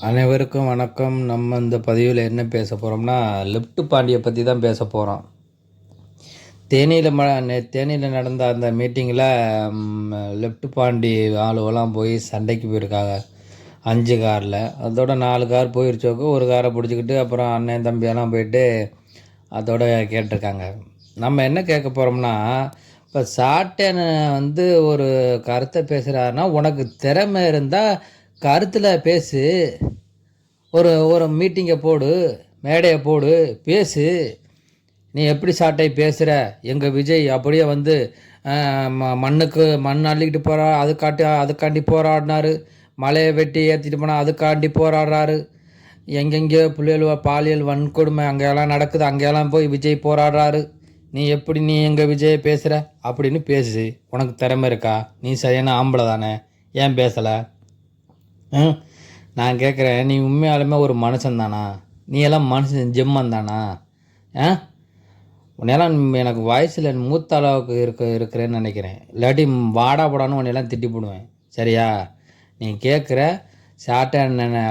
அனைவருக்கும் வணக்கம். நம்ம இந்த பதிவில் என்ன பேச போகிறோம்னா லெஃப்ட் பாண்டியை பற்றி தான் பேச போகிறோம் தேனியில் ம நே- தேனியில் நடந்த அந்த மீட்டிங்கில் லெஃப்ட் பாண்டி ஆளுவெல்லாம் போய் சண்டைக்கு போயிருக்காங்க. அஞ்சு காரில். அதோட நாலு கார் போயிருச்சோக்கு ஒரு காரை பிடிச்சிக்கிட்டு அப்புறம் அண்ணன் தம்பியெல்லாம் போயிட்டு அதோட கேட்டிருக்காங்க. நம்ம என்ன கேட்க போகிறோம்னா இப்போ சாட்டேன்னு வந்து ஒரு கருத்தை பேசுகிறாருன்னா உனக்கு திறமை இருந்தால் கருத்தில் பேசு. ஒரு ஒரு மீட்டிங்கை போடு மேடையை போடு பேசு. நீ எப்படி சாட்டை பேசுகிற எங்கள் விஜய் அப்படியே வந்து ம- மண்ணுக்கு மண் அள்ளிக்கிட்டு போகிறா அதுக்காட்டி அதுக்காண்டி போராடினாரு. மலையை வெட்டி ஏற்றிட்டு போனால் அதுக்காண்டி போராடுறாரு. எங்கெங்கேயோ பிள்ளைகள் பாலியல் வன்கொடுமை அங்கெல்லாம் நடக்குது அங்கெல்லாம் போய் விஜய் போராடுறாரு. நீ எப்படி நீ எங்கள் விஜயை பேசுகிற அப்படின்னு பேசு. உனக்கு திறமை இருக்கா? நீ சரியான ஆம்பளை தானே. ஏன் பேசலை? நான் கேட்குறேன் நீ உண்மையாலுமே ஒரு மனுஷன் தானா நீ எல்லாம் மனுஷன் ஜிம்மன் தானா ஆ? உன்னையெல்லாம் எனக்கு வயசில் மூத்த அளவுக்கு இருக்க இருக்கிறேன்னு நினைக்கிறேன். இல்லாட்டி வாடா போடான்னு உன்னையெல்லாம் திட்டி போடுவேன். சரியா? நீ கேட்குற சாட்டை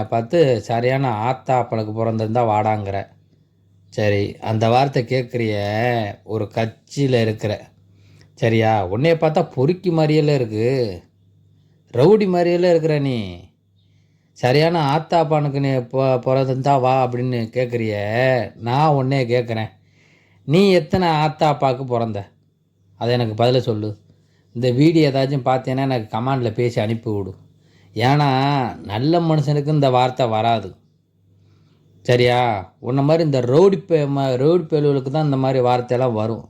பார்த்து சரியான ஆத்தா அப்பளுக்கு பிறந்திருந்தா வாடாங்கிற. சரி அந்த வார்த்தை கேட்குறிய ஒரு கட்சியில் இருக்கிற. சரியா? உன்னைய பார்த்தா பொறுக்கி மாதிரியெல்லாம் இருக்குது ரவுடி மாதிரியெல்லாம் இருக்கிற நீ. சரியான ஆத்தாப்பானுக்கு நீ பிறந்தா வா அப்படின்னு கேட்குறிய நான் உன்னே கேட்குறேன் நீ எத்தனை ஆத்தாப்பாவுக்கு பிறந்த? அதை எனக்கு பதில சொல்லு. இந்த வீடியோ ஏதாச்சும் பார்த்தீங்கன்னா எனக்கு கமாண்டில் பேசி அனுப்பி விடு. ஏன்னா நல்ல மனுஷனுக்கு இந்த வார்த்தை வராது. சரியா? உன்ன மாதிரி இந்த ரோடு பே ம- பேலுவலுக்கு தான் இந்த மாதிரி வார்த்தையெல்லாம் வரும்.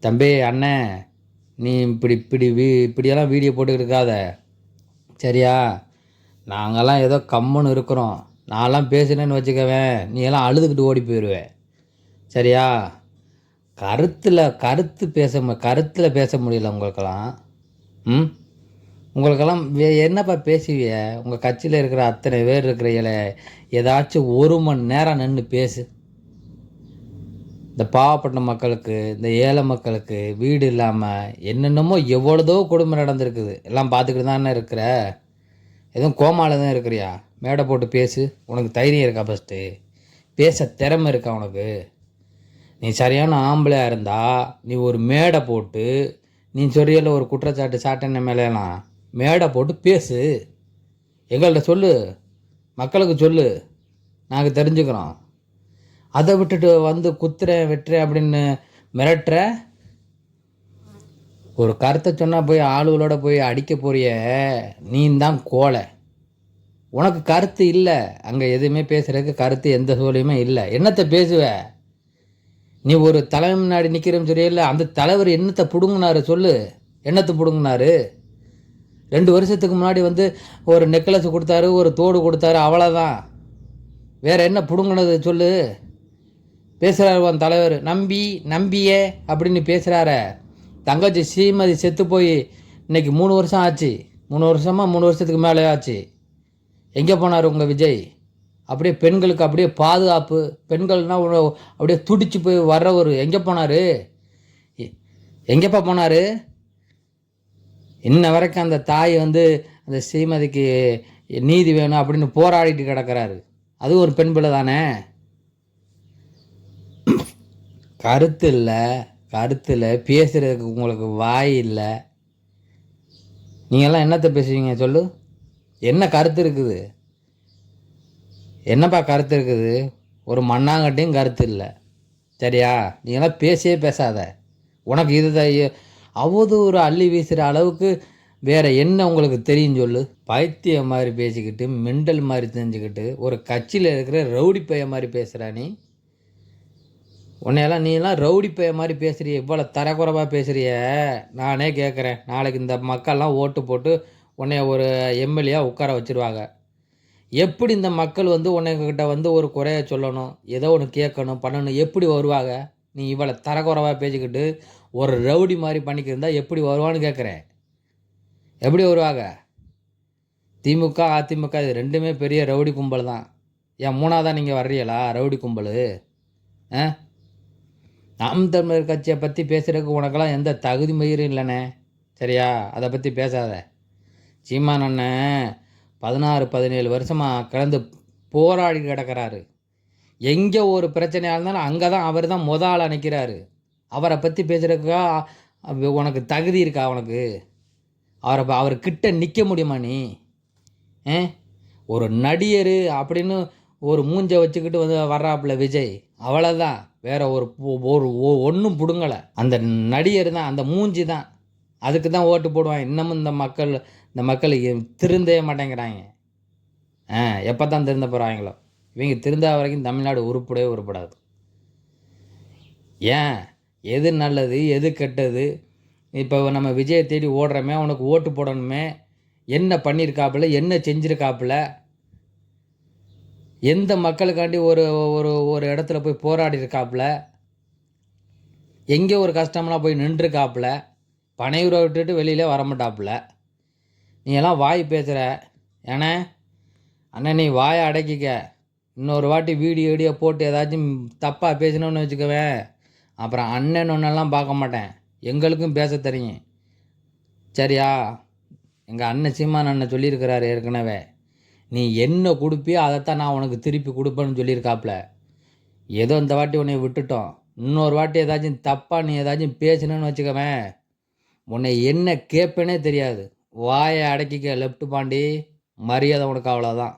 தம்பி அண்ணன் நீ இப்படி இப்படி வீ இப்படியெல்லாம் வீடியோ போட்டுக்கிட்டு இருக்காத. சரியா? நாங்கெல்லாம் ஏதோ கம்முன்னு இருக்கிறோம். நான்லாம் பேசுனேன்னு வச்சுக்கவேன் நீ எல்லாம் அழுதுகிட்டு ஓடி போயிடுவேன் சரியா? கருத்தில் கருத்து பேச மு கருத்தில் பேச முடியல உங்களுக்கெல்லாம். ம்? உங்களுக்கெல்லாம் வே என்னப்பா பேசுவிய? உங்கள் கட்சியில் இருக்கிற அத்தனை பேர் இருக்கிறீங்களே. ஏதாச்சும் ஒரு மணி நேரம் நின்று பேசு. இந்த பாவப்பட்ட மக்களுக்கு இந்த ஏழை மக்களுக்கு வீடு இல்லாமல் என்னென்னமோ எவ்வளோதோ கொடுமை நடந்திருக்குது. எல்லாம் பார்த்துக்கிட்டு தானே இருக்கிற? எதுவும் கோமால தான் இருக்கிறியா? மேடை போட்டு பேசு. உனக்கு தைரியம் இருக்கா ஃபஸ்ட்டு பேச திறமை இருக்கா உனக்கு? நீ சரியான ஆம்பளையாக இருந்தால் நீ ஒரு மேடை போட்டு நீ சொரியல ஒரு குற்றச்சாட்டு சாட்டன மேலாம் மேடை போட்டு பேசு. எங்கள்கிட்ட சொல்லு. மக்களுக்கு சொல்லு. நாங்கள் தெரிஞ்சுக்கிறோம். அதை விட்டுட்டு வந்து குத்துறேன் வெட்டுறேன் அப்படின்னு மிரட்டுற ஒரு கருத்தை சொன்னால் போய் ஆளுகளோட போய் அடிக்க போறிய நீ தான் கோலை உனக்கு கருத்து இல்லை. அங்கே எதுவுமே பேசுகிறதுக்கு கருத்து எந்த சூழலையுமே இல்லை. என்னத்தை பேசுவ? நீ ஒரு தலைமை முன்னாடி நிற்கிறேன்னு சொல்லியில்ல அந்த தலைவர் என்னத்தை பிடுங்கினாரு சொல்லு. என்னத்தை பிடுங்கினாரு? ரெண்டு வருஷத்துக்கு முன்னாடி வந்து ஒரு நெக்லஸ் கொடுத்தாரு ஒரு தோடு கொடுத்தாரு அவ்வளோதான் வேறு என்ன பிடுங்கினது சொல்லு? பேசுகிறாரு உன் தலைவர். நம்பி நம்பியே அப்படின்னு பேசுகிறார தங்கச்சி ஸ்ரீமதி செத்து போய் இன்றைக்கி மூணு வருஷம் ஆச்சு. மூணு வருஷமாக மூணு வருஷத்துக்கு மேலே ஆச்சு. எங்கே போனார் உங்கள் விஜய்? அப்படியே பெண்களுக்கு அப்படியே பாதுகாப்பு பெண்கள்னா அப்படியே துடிச்சு போய் வர்றவர். எங்கே போனார்? எங்கேப்பா போனார்? இன்ன வரைக்கும் அந்த தாய் வந்து அந்த ஸ்ரீமதிக்கு நீதி வேணும் அப்படின்னு போராடிட்டு கிடக்கிறாரு. அது ஒரு பெண் பிள்ளை தானே? கருத்து இல்லை. கருத்தில் பேசுகிறதுக்கு உங்களுக்கு வாய் இல்லை. நீங்கள்லாம் என்னத்தை பேசுவீங்க சொல்லு? என்ன கருத்து இருக்குது? என்னப்பா கருத்து இருக்குது? ஒரு மண்ணாங்கட்டையும் கருத்து இல்லை. சரியா? நீங்களாம் பேசியே பேசாத. உனக்கு இது அவதூறு அள்ளி வீசுகிற அளவுக்கு வேறு என்ன உங்களுக்கு தெரியும் சொல்லு? பைத்தியம் மாதிரி பேசிக்கிட்டு மெண்டல் மாதிரி தெரிஞ்சுக்கிட்டு ஒரு கட்சியில் இருக்கிற ரவுடி பைய மாதிரி பேசுகிறா நீ. உன்னையெல்லாம் நீ எல்லாம் ரவுடி பே மாதிரி பேசுகிறிய இவ்வளோ தரக்குறைவாக பேசுகிறிய நானே கேட்குறேன் நாளைக்கு இந்த மக்கள்லாம் ஓட்டு போட்டு உன்னைய ஒரு எம்எல்ஏ உட்கார வச்சுருவாங்க. எப்படி இந்த மக்கள் வந்து உன்னைக்கிட்ட வந்து ஒரு குறைய சொல்லணும் ஏதோ ஒன்று கேட்கணும் பண்ணணும் எப்படி வருவாங்க? நீ இவ்வளோ தரக்குறைவாக பேசிக்கிட்டு ஒரு ரவுடி மாதிரி பண்ணிக்கிருந்தா எப்படி வருவான்னு கேட்குறேன் எப்படி வருவாங்க? திமுக அதிமுக இது ரெண்டுமே பெரிய ரவுடி கும்பல் தான். ஏன் மூணாவதாக நீங்கள் வர்றீங்களா ரவுடி கும்பல்? ஆ? நாம் தமிழர் கட்சியை பற்றி பேசுகிறதுக்கு உனக்கெல்லாம் எந்த தகுதி மயிரும் இல்லைண்ணே. சரியா? அதை பற்றி பேசாத. சீமான் அண்ணன் பதினாறு பதினேழு வருஷமாக கலந்து போராடி கிடக்கிறாரு. எங்கே ஒரு பிரச்சனையாக இருந்தாலும் அங்கே தான் அவர் தான் முத ஆள் நிற்கிறாரு அவரை பற்றி பேசுகிறதுக்கா உனக்கு தகுதி இருக்கா உனக்கு அவரை ப- அவர் கிட்ட நிற்க முடியுமா நீ? ஒரு நடிகர் அப்படின்னு ஒரு மூஞ்சை வச்சுக்கிட்டு வந்து வர்றாப்புல விஜய். அவ்வளோதான் வேற ஒரு ஒரு ஒன்றும் பிடுங்கலை. அந்த நடிகர் தான் அந்த மூஞ்சி தான். அதுக்கு தான் ஓட்டு போடுவான் இன்னமும் இந்த மக்கள் இந்த மக்கள் திருந்தவே மாட்டேங்கிறாங்க. ஆ எப்போ தான் திருந்த போகிறாங்களோ இவங்க திருந்தா வரைக்கும் தமிழ்நாடு உருப்படவே உருப்படாது. ஏன்? எது நல்லது எது கெட்டது? இப்போ நம்ம விஜயை தேடி ஓடுறோமே அவனுக்கு ஓட்டு போடணுமே. என்ன பண்ணியிருக்காப்புல என்ன செஞ்சுருக்காப்புல? எந்த மக்களுக்காண்டி ஒரு ஒரு ஒரு இடத்துல போய் போராடி இருக்காப்புல எங்கே ஒரு கஷ்டம்லாம் போய் நின்றுருக்காப்புல? பனையூரை விட்டுட்டு வெளியிலே வரமாட்டாப்புல? நீ எல்லாம் வாய் பேசுகிற ஏன்னா அண்ணன் நீ வாயை அடக்கிக்க. இன்னொரு வாட்டி வீடியோ வீடியோ போட்டு ஏதாச்சும் தப்பாக பேசினோன்னு வச்சுக்கவேன் அப்புறம் அண்ணன் ஒன்றெல்லாம் பார்க்க மாட்டேன். எங்களுக்கும் பேச தெரியும். சரியா? எங்கள் அண்ணன் சீமான் அண்ணன் சொல்லியிருக்கிறாரு ஏற்கனவே. நீ என்ன கொடுப்பியோ அதைத்தான் நான் உனக்கு திருப்பி கொடுப்பேன்னு சொல்லியிருக்காப்புல ஏதோ இந்த வாட்டி உன்னை விட்டுட்டோம். இன்னொரு வாட்டி ஏதாச்சும் தப்பாக நீ ஏதாச்சும் பேசினேன்னு வச்சுக்கவேன் உன்னை என்ன கேட்பேனே தெரியாது. வாயை அடக்கிக்க லெஃப்ட் பாண்டி. மரியாதை உனக்கு அவ்வளோதான்